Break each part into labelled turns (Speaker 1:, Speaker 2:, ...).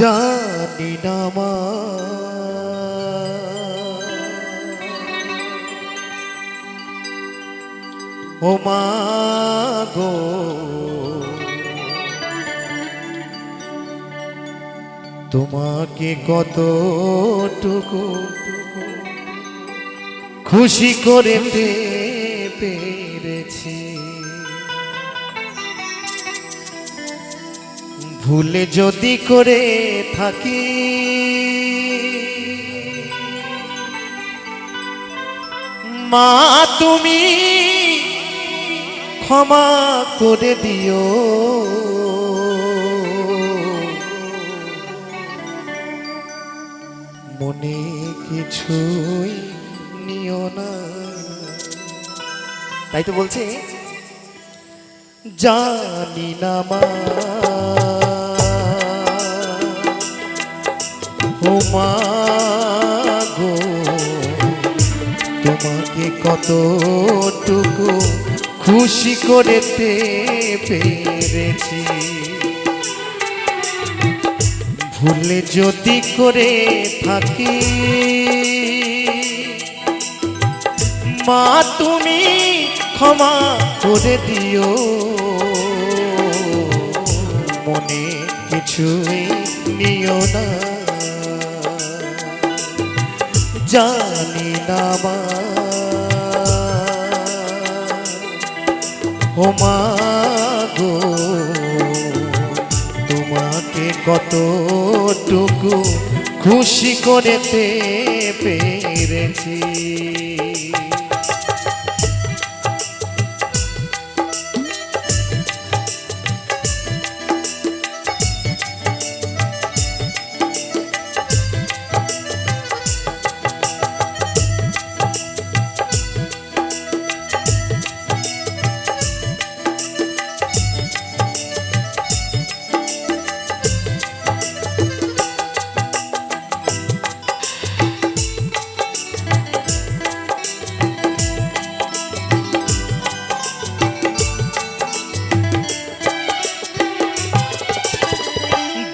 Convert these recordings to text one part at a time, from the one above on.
Speaker 1: জানি না মা। ও মা গো। তোমাকে কতটুকু খুশি করে পেরেছি ভুলে যদি করে থাকি। মা, তুমি ক্ষমা করে দিও। মনে কিছুই নিও না। তাই তো বলছে, জানি না মা। ও গো, তোমাকে কতটুকু খুশি করতে পেরেছি। ভুলে যদি করে থাকি, মা তুমি ক্ষমা করে দিও। মনে কিছুই নিও না। জানি না মা। ও গো তোমাকে কতটুকু খুশি করতে পেরেছি।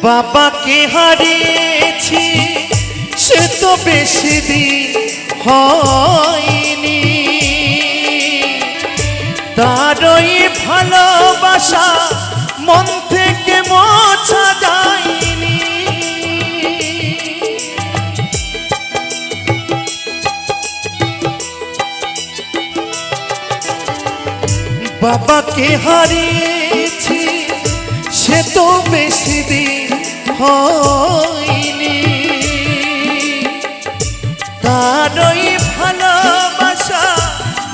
Speaker 1: বাবাকে হারিয়েছি, সে তো বেশি দিন হয়নি। তারই ভালোবাসা মন থেকে মোছা যায়নি। বাবাকে হারিয়েছি, সে তো বেশি দিন হয়নি তারই ভালোবাসা,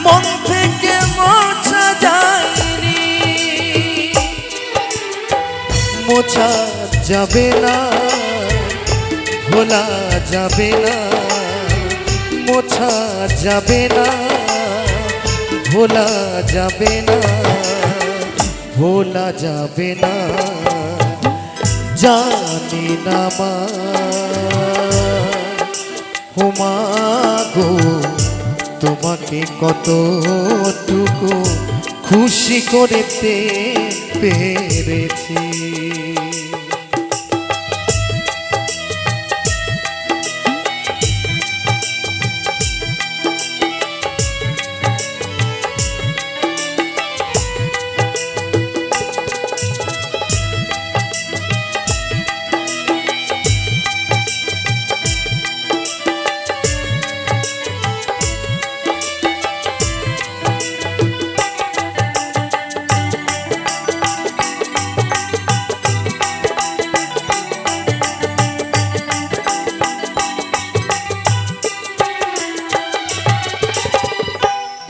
Speaker 1: মন থেকে মোছা যায়নি। মোছা যাবে না, ভোলা যাবে না, মোছা যাবে না, ভোলা যাবে না, ভোলা যাবে না। জানি না মা। হুমা গো তোমাকে কতটুকু খুশি করতে পেরেছি।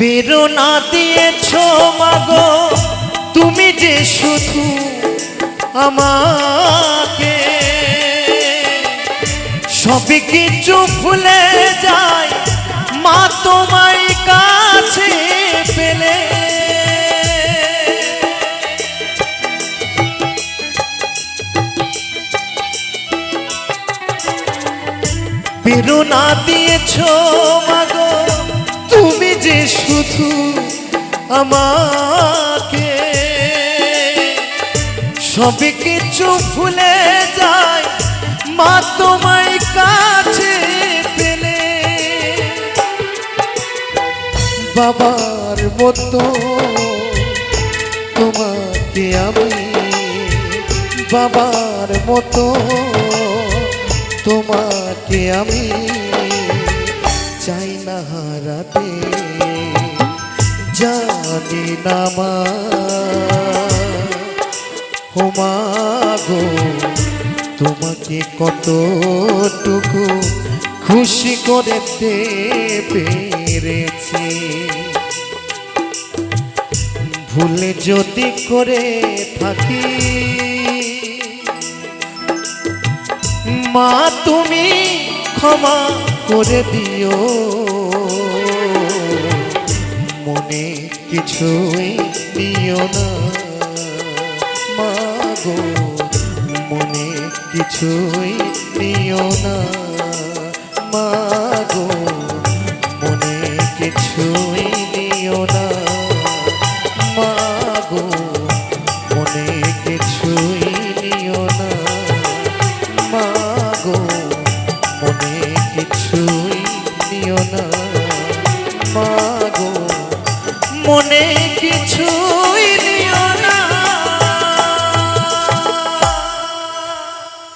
Speaker 1: প্রেরণা দিয়েছ মাগো। তুমি যে শুধু আমাকে সবই কিছু ভুলে যায়, মা তোমায় কাছে পেলে। প্রেরণা দিয়েছ মাগো। শুধু আমাকে। সবে কিছু ভুলে যায়, মা তোমায় কাছে পেলে। বাবার মতো তোমাকে আমি, বাবার মতো তোমাকে আমি। চাই না হারাতে জানি না মা। গো, তোমাকে কতটুকু খুশি করতে পেরেছি। ভুলে যদি করে থাকি, মা তুমি ক্ষমা করে দিও। মনে কিছুই নিও না। মা গো মনে কিছুই নিও না। মা গো মনে কিছুই নিও না। মা গো মনে কিছুই নিও না। মা গো মনে কিছুই নিও না। মা মনে কিছুই